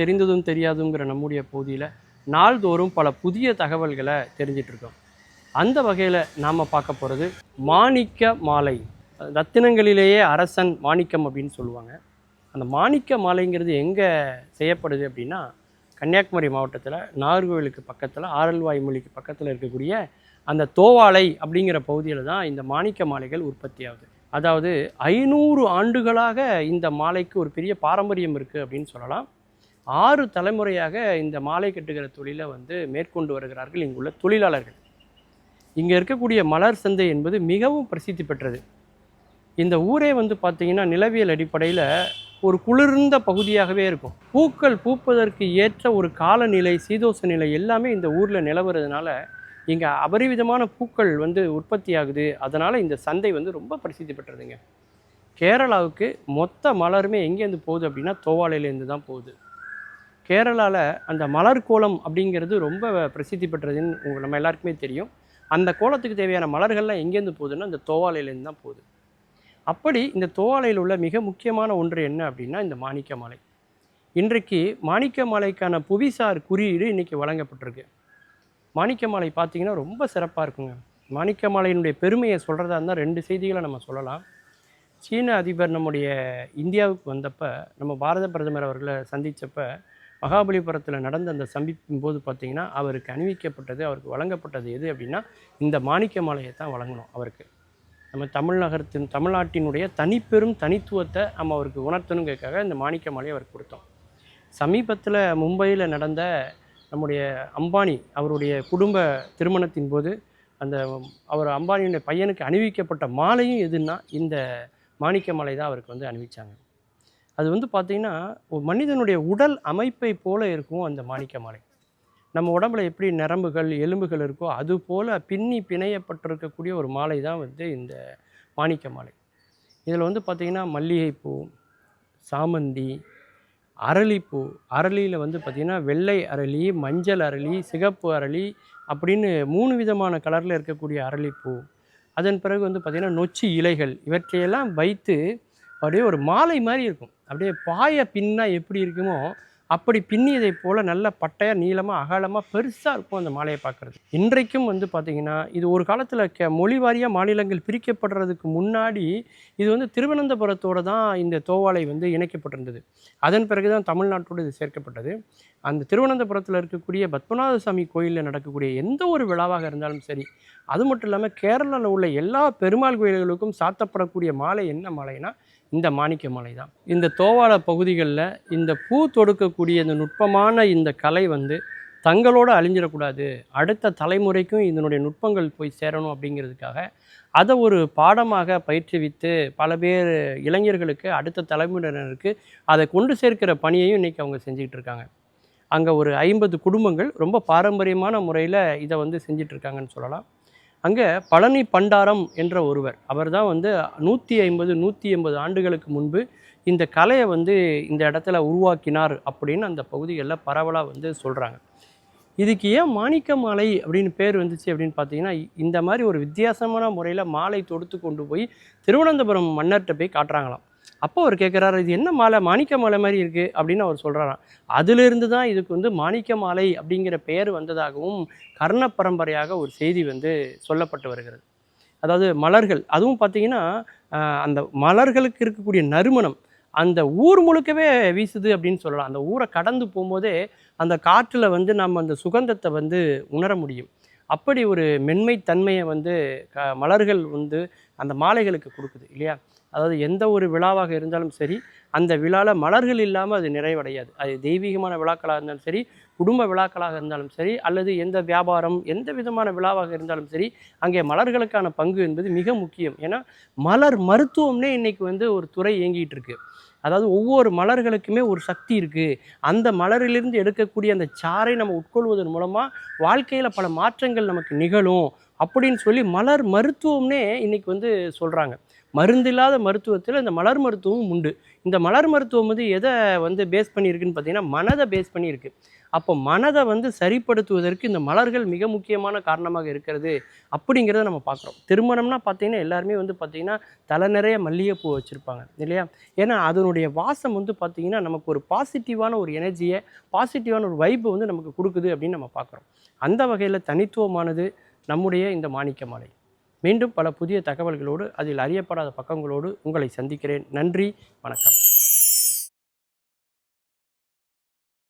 தெரிந்ததும் தெரியாதுங்கிற நம்முடைய பகுதியில் நாள்தோறும் பல புதிய தகவல்களை தெரிஞ்சிட்ருக்கோம். அந்த வகையில் நாம் பார்க்க போகிறது மாணிக்க மாலை. ரத்தினங்களிலேயே அரசன் மாணிக்கம் அப்படின்னு சொல்லுவாங்க. அந்த மாணிக்க மாலைங்கிறது எங்கே செய்யப்படுது அப்படின்னா கன்னியாகுமரி மாவட்டத்தில் நாகர்கோவிலுக்கு பக்கத்தில் ஆரல்வாய் மொழிக்கு பக்கத்தில் இருக்கக்கூடிய அந்த தோவாலை அப்படிங்கிற பகுதியில் தான் இந்த மாணிக்க மாலைகள் உற்பத்தி ஆகுது. அதாவது ஐநூறு ஆண்டுகளாக இந்த மாலைக்கு ஒரு பெரிய பாரம்பரியம் இருக்குது அப்படின்னு சொல்லலாம். ஆறு தலைமுறையாக இந்த மாலை கட்டுகிற தொழிலை வந்து மேற்கொண்டு வருகிறார்கள் இங்குள்ள தொழிலாளர்கள். இங்கே இருக்கக்கூடிய மலர் சந்தை என்பது மிகவும் பிரசித்தி பெற்றது. இந்த ஊரே வந்து பார்த்திங்கன்னா நிலவியல் அடிப்படையில் ஒரு குளிர்ந்த பகுதியாகவே இருக்கும். பூக்கள் பூப்பதற்கு ஏற்ற ஒரு காலநிலை சீதோஷ நிலை எல்லாமே இந்த ஊரில் நிலவுறதுனால இங்கே அபரிவிதமான பூக்கள் வந்து உற்பத்தி ஆகுது அதனால் இந்த சந்தை வந்து ரொம்ப பிரசித்தி பெற்றதுங்க. கேரளாவுக்கு மொத்த மலருமே எங்கேருந்து போகுது அப்படின்னா தோவாலையிலேருந்து தான் போகுது. கேரளாவில் அந்த மலர் கோலம் அப்படிங்கிறது ரொம்ப பிரசித்தி பெற்றதுன்னு உங்களுக்கு நம்ம எல்லாருக்குமே தெரியும். அந்த கோலத்துக்கு தேவையான மலர்கள்லாம் எங்கேருந்து போகுதுன்னா இந்த தோவாலையிலேருந்து தான் போகுது. அப்படி இந்த தோவாலையில் உள்ள மிக முக்கியமான ஒன்று என்ன அப்படின்னா இந்த மாணிக்க மாலை. இன்றைக்கு மாணிக்க மாலைக்கான புவிசார் குறியீடு இன்றைக்கி வழங்கப்பட்டிருக்கு. மாணிக்க மாலை பார்த்திங்கன்னா ரொம்ப சிறப்பாக இருக்குங்க. மாணிக்க மாலையினுடைய பெருமையை சொல்கிறதா இருந்தால் ரெண்டு செய்திகளை நம்ம சொல்லலாம். சீன அதிபர் நம்முடைய இந்தியாவுக்கு வந்தப்போ நம்ம பாரத பிரதமர் அவர்களை சந்தித்தப்போ மகாபலிபுரத்தில் நடந்த அந்த சந்திப்பின் போது பார்த்தீங்கன்னா அவருக்கு அணிவிக்கப்பட்டது அவருக்கு வழங்கப்பட்டது எது அப்படின்னா இந்த மாணிக்க மாலையை தான் வழங்கணும் அவருக்கு. நம்ம தமிழ்நகரத்தின் தமிழ்நாட்டினுடைய தனிப்பெரும் தனித்துவத்தை நம்ம அவருக்கு உணர்த்தணுங்கிறதுக்காக இந்த மாணிக்க மாலையை அவருக்கு கொடுத்தோம். சமீபத்தில் மும்பையில் நடந்த நம்முடைய அம்பானி அவருடைய குடும்ப திருமணத்தின் போது அந்த அவர் அம்பானியுடைய பையனுக்கு அணிவிக்கப்பட்ட மாலையும் எதுன்னா இந்த மாணிக்க மாலை தான் அவருக்கு வந்து அணிவிச்சாங்க. அது வந்து பார்த்திங்கன்னா ஒரு மனிதனுடைய உடல் அமைப்பை போல இருக்கும் அந்த மாணிக்க மாலை. நம்ம உடம்புல எப்படி நரம்புகள் எலும்புகள் இருக்கோ அது போல் பின்னி பிணையப்பட்டிருக்கக்கூடிய ஒரு மாலை தான் வந்து இந்த மாணிக்க மாலை. இதில் வந்து பார்த்திங்கன்னா மல்லிகைப்பூ சாமந்தி அரளிப்பூ. அரளியில் வந்து பார்த்திங்கன்னா வெள்ளை அரளி மஞ்சள் அரளி சிகப்பு அரளி அப்படின்னு மூணு விதமான கலரில் இருக்கக்கூடிய அரளிப்பூ. அதன் பிறகு வந்து பார்த்திங்கன்னா நொச்சி இலைகள். இவற்றையெல்லாம் வைத்து அப்படியே ஒரு மாலை மாதிரி இருக்கும். அப்படியே பாய பின்னா எப்படி இருக்குமோ அப்படி பின்னியதை போல் நல்ல பட்டையாக நீளமாக அகலமாக பெருசாக இருக்கும் அந்த மாலையை பார்க்குறது. இன்றைக்கும் வந்து பார்த்திங்கன்னா இது ஒரு காலத்தில் கே மொழி வாரியாக மாநிலங்கள் பிரிக்கப்படுறதுக்கு முன்னாடி இது வந்து திருவனந்தபுரத்தோடு தான் இந்த தோவாலை வந்து இணைக்கப்பட்டிருந்தது. அதன் பிறகு தான் தமிழ்நாட்டோடு இது சேர்க்கப்பட்டது. அந்த திருவனந்தபுரத்தில் இருக்கக்கூடிய பத்மநாத சாமி கோயிலில் நடக்கக்கூடிய எந்த ஒரு விழாவாக இருந்தாலும் சரி அது மட்டும் இல்லாமல் கேரளாவில் உள்ள எல்லா பெருமாள் கோயில்களுக்கும் சாத்தப்படக்கூடிய மாலை என்ன மாலைனா இந்த மாணிக்க மலை தான். இந்த தோவாள பகுதிகளில் இந்த பூ தொடுக்கக்கூடிய இந்த நுட்பமான இந்த கலை வந்து தங்களோடு அழிஞ்சிடக்கூடாது. அடுத்த தலைமுறைக்கும் இதனுடைய நுட்பங்கள் போய் சேரணும் அப்படிங்கிறதுக்காக அதை ஒரு பாடமாக பயிற்றுவித்து பல பேர் இளைஞர்களுக்கு அடுத்த தலைமுறையினருக்கு அதை கொண்டு சேர்க்கிற பணியையும் இன்றைக்கி அவங்க செஞ்சுக்கிட்டு இருக்காங்க. அங்கே ஒரு ஐம்பது குடும்பங்கள் ரொம்ப பாரம்பரியமான முறையில் இதை வந்து செஞ்சிட்ருக்காங்கன்னு சொல்லலாம். அங்கே பழனி பண்டாரம் என்ற ஒருவர். அவர் தான் வந்து நூற்றி ஐம்பது நூற்றி எண்பது ஆண்டுகளுக்கு முன்பு இந்த கலையை வந்து இந்த இடத்துல உருவாக்கினார் அப்படின்னு அந்த பகுதிகளில் பரவலாக வந்து சொல்கிறாங்க இதுக்கு ஏன் மாணிக்க மாலை அப்படின்னு பேர் வந்துச்சு அப்படின்னு பார்த்தீங்கன்னா இந்த மாதிரி ஒரு வித்தியாசமான முறையில் மாலை தொடுத்து கொண்டு போய் திருவனந்தபுரம் மன்னர்கிட்ட போய் காட்டுறாங்களாம். அப்போ அவர் கேட்குறாரு இது என்ன மாலை? மாணிக்க மாலை மாதிரி இருக்குது அப்படின்னு அவர் சொல்கிறாராம் அதிலிருந்து தான் இதுக்கு வந்து மாணிக்க மாலை அப்படிங்கிற பெயர் வந்ததாகவும் கர்ண பரம்பரையாக ஒரு செய்தி வந்து சொல்லப்பட்டு வருகிறது. அதாவது மலர்கள் அதுவும் பார்த்தீங்கன்னா அந்த மலர்களுக்கு இருக்கக்கூடிய நறுமணம் அந்த ஊர் முழுக்கவே வீசுது அப்படின்னு சொல்லலாம். அந்த ஊரை கடந்து போகும்போதே அந்த காற்றில் வந்து நம்ம அந்த சுகந்தத்தை வந்து உணர முடியும். அப்படி ஒரு மென்மை தன்மையை வந்து க மலர்கள் வந்து அந்த மாலைகளுக்கு கொடுக்குது இல்லையா? அதாவது எந்த ஒரு விழாவாக இருந்தாலும் சரி அந்த விழாவில் மலர்கள் இல்லாமல் அது நிறைவடையாது. அது தெய்வீகமான விழாக்களாக இருந்தாலும் சரி குடும்ப விழாக்களாக இருந்தாலும் சரி அல்லது எந்த வியாபாரம் எந்த விதமான விழாவாக இருந்தாலும் சரி அங்கே மலர்களுக்கான பங்கு என்பது மிக முக்கியம். ஏன்னா மலர் மருத்துவம்னே இன்னைக்கு வந்து ஒரு துறை இயங்கிகிட்டு இருக்குது அதாவது ஒவ்வொரு மலர்களுக்குமே ஒரு சக்தி இருக்குது அந்த மலரிலிருந்து எடுக்கக்கூடிய அந்த சாறை நம்ம உட்கொள்வதன் மூலமாக வாழ்க்கையில் பல மாற்றங்கள் நமக்கு நிகழும் அப்படின்னு சொல்லி மலர் மருத்துவம்னே இன்றைக்கி வந்து சொல்கிறாங்க மருந்து இல்லாத மருத்துவத்தில் இந்த மலர் மருத்துவமும் உண்டு. இந்த மலர் மருத்துவம் வந்து எதை வந்து பேஸ் பண்ணியிருக்குன்னு பார்த்தீங்கன்னா மனதை பேஸ் பண்ணியிருக்கு. அப்போ மனதை வந்து சரிப்படுத்துவதற்கு இந்த மலர்கள் மிக முக்கியமான காரணமாக இருக்கிறது அப்படிங்கிறத நம்ம பார்க்குறோம். திருமணம்னா பார்த்தீங்கன்னா எல்லாருமே வந்து பார்த்திங்கன்னா தலை நிறைய மல்லிகைப்பூ வச்சுருப்பாங்க இல்லையா? ஏன்னா அதனுடைய அதனுடைய வாசம் வந்து பார்த்தீங்கன்னா நமக்கு ஒரு பாசிட்டிவான ஒரு எனர்ஜியை பாசிட்டிவான ஒரு வைப்பை வந்து நமக்கு கொடுக்குது அப்படின்னு நம்ம பார்க்குறோம் அந்த வகையில் தனித்துவமானது நம்முடைய இந்த மாணிக்க மாலை. மீண்டும் பல புதிய தகவல்களோடு அதில் அறியப்படாத பக்கங்களோடு உங்களை சந்திக்கிறேன். நன்றி வணக்கம்.